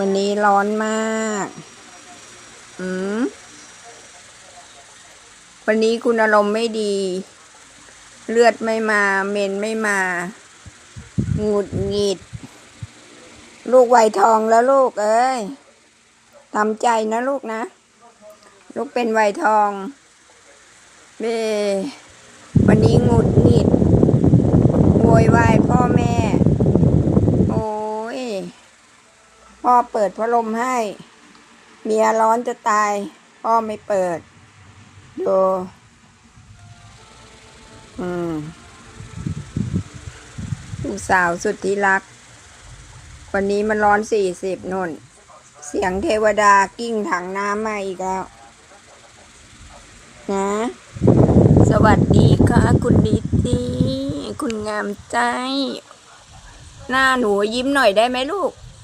วันนี้ร้อนมาก อืม วันนี้คุณอารมณ์ไม่ดี เลือดไม่มา เมนไม่มา หงุดหงิด ลูกไวทองแล้วลูก เอ้ย ทำใจนะลูกนะ ลูกเป็นไวทองเบวันนี้หงุดหงิดโวยวายพ่อแม่ โอ้ย พ่อเปิดพัดลมให้ เมียร้อนจะตาย พ่อไม่เปิด ดูอืมลูกสาวสุดที่รัก วันนี้มันร้อนสี่สิบนุ่น เสียงเทวดากิ้งถังน้ำมาอีกแล้ว นะ สวัสดีค่ะ คุณดิตีคุณงามใจ หน้าหนูยิ้มหน่อยได้ไหมลูก